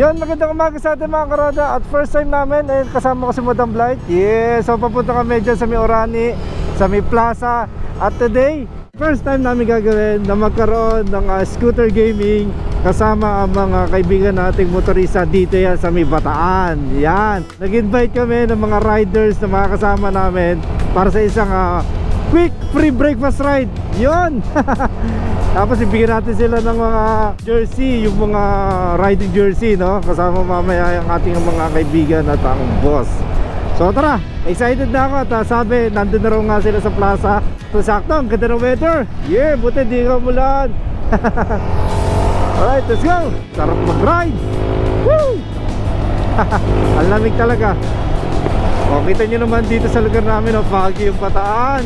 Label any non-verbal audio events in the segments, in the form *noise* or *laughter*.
Yun, magandang umaga sa atin mga karoda. At first time namin, ayun, kasama ko si Madam Blight. Yes, so papunta kami dyan sa may Sa may Plaza. At today, first time namin gagawin Na magkaroon ng ah, scooter gaming Kasama ang mga kaibigan nating motorista Dito yan sa may Bataan. Yan, nag-invite kami ng mga riders Na mga kasama namin Para sa isang ah, quick free breakfast ride. Yun *laughs* Tapos ibigyan natin sila ng mga jersey, yung mga riding jersey, no? Kasama mamaya yung ating mga kaibigan at ang boss. So tara, excited na ako at ah, sabi, nandun na raw nga sila sa plaza. So sakto, ang ganda ng weather. Yeah, buti di ka mulan. *laughs* Alright, let's go. Sarap mag-ride. Woo! *laughs* ang talaga. O, kita nyo naman dito sa lugar namin, oh, foggy yung pataan.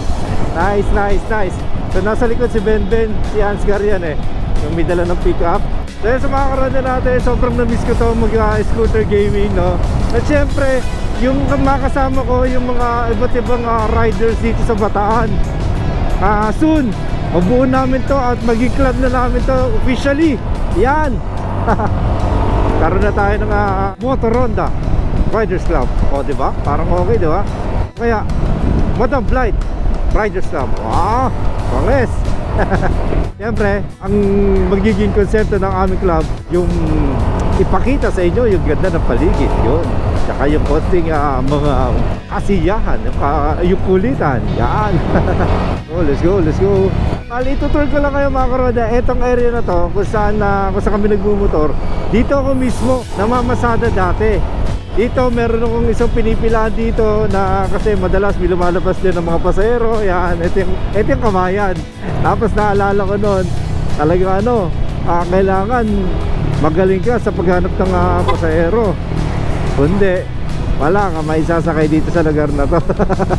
*laughs* nice, nice, nice. So, nasa likod si Ben Ben, si Hans Garian eh. Yung may dala ng pick-up. So, yun, sa mga karada natin, sobrang na-miss ko to mag-scooter gaming, no? At syempre, yung makasama ko, yung mga iba't ibang ah, riders dito sa Bataan. Ah, soon, mabuo namin to at maging club na namin to officially. Yan. *laughs* Karoon na tayo ng uh, Motor Ronda Riders Club. O, ba? Parang okay, ba? Kaya, Madam Blight Riders Club. Wow! Pangis! *laughs* Siyempre, ang magiging konsepto ng aming club, yung ipakita sa inyo yung ganda ng paligid, yun. Tsaka yung konting ah, mga kasiyahan, yung, ka- yung kulitan, yan. *laughs* oh, let's go, let's go. Bali, tutur ko lang kayo mga karoda, etong area na to, kung saan, na kung saan kami nagmumotor, dito ako mismo, namamasada dati. Dito meron akong isang pinipilaan dito na kasi madalas lumalabas din ng mga pasahero. Yan, ito yung, ito yung kamayan. Tapos naalala ko noon, talagang ano, ah, kailangan magaling ka sa paghanap ng ah, pasahero. Kundi, wala ka may sasakay dito sa lugar na to.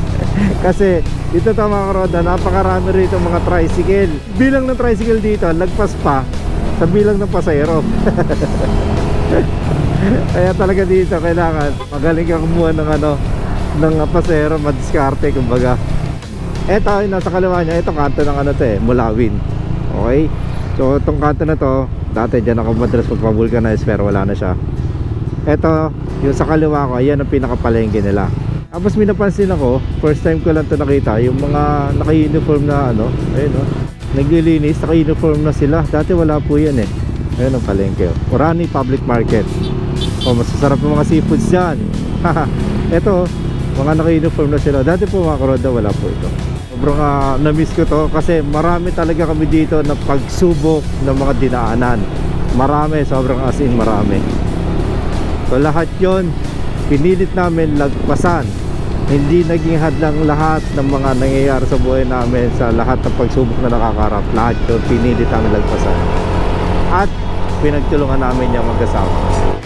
*laughs* kasi dito to mga karoda, napakarami rito mga tricycle. Bilang ng tricycle dito, lagpas pa sa bilang ng pasahero. *laughs* *laughs* Kaya talaga dito kailangan magaling ka kumuha ng ano ng pasero, madiskarte kumbaga. Yung nasa kaliwa niya, ito kanto ng ano to eh, Mulawin. Okay? So itong kanto na to, dati dyan ako madalas magpa-vulcanize pero wala na siya. Ito, yung sa kaliwa ko, ayan ang pinakapalengke nila. Tapos may napansin ako, first time ko lang to nakita, yung mga naka-uniform na ano, ayun oh, naglilinis, naka-uniform na sila. Dati wala po yan eh. Ayun ang palengke. Orani Public Market. Oh, masasarap yung mga seafoods dyan. *laughs* Ito, mga naka-uniform na sila. Dati po mga karoda, wala po ito. Sobrang ah, na-miss ko to kasi marami talaga kami dito na pagsubok ng mga dinaanan. Marami, sobrang as in marami. So lahat yon pinilit namin lagpasan. Hindi naging hadlang lahat ng mga nangyayari sa buhay namin sa lahat ng pagsubok na nakakarap. Lahat yun, pinilit namin lagpasan. At pinagtulungan namin yung magkasama.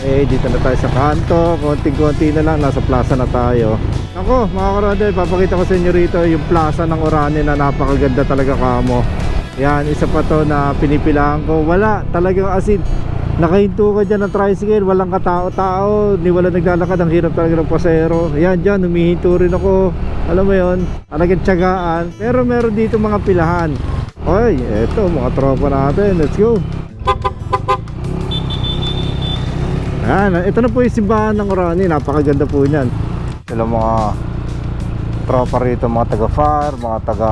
Eh, dito na tayo sa kanto. Konting-konti na lang. Nasa plaza na tayo. Ako, mga karodel, papakita ko sa inyo rito yung plaza ng Orane na napakaganda talaga kamo. Yan, isa pa to na pinipilahan ko. Wala, talagang asin. Nakahinto ka dyan ng tricycle, walang katao-tao, ni wala naglalakad, ang hirap talaga ng pasero. Yan dyan, humihinto rin ako. Alam mo yon talagang tiyagaan. Pero meron dito mga pilahan. Oy, eto, mga tropa natin. Let's go. Ayan, ito na po yung simbahan ng Orani. Napakaganda po niyan. Sila mga tropa rito, mga taga FAR, mga taga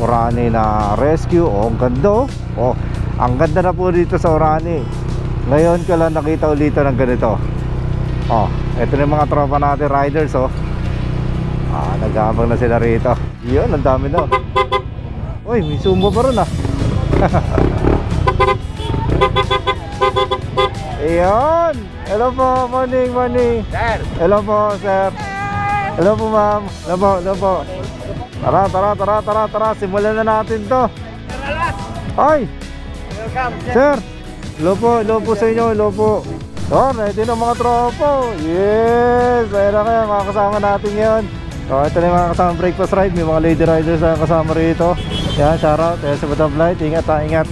Orani na rescue. Oh, ang ganda oh. oh. Ang ganda na po dito sa Orani. Ngayon ko lang nakita ulit ng ganito. Oh, ito na yung mga tropa natin riders oh. Ah, nag-aabang na sila rito. Yun, ang dami na. Uy, may sumba pa rin ah. *laughs* Ayun! Hello po, morning, morning. Sir, Hello po, sir. Hello po, ma'am. Hello po, hello po. Tara, tara, tara, tara, tara. Simulan na natin to. Ay, welcome. sir. Hello po, hello po sa inyo, hello po. Oh, ready na mga tropo. Yes! Ayun na kayo, mga kasama natin ngayon. So, ito na yung mga kasama breakfast ride. May mga lady riders na kasama rito. Yan, shoutout. Yan sa Batang Flight. Ingat ha, ingat.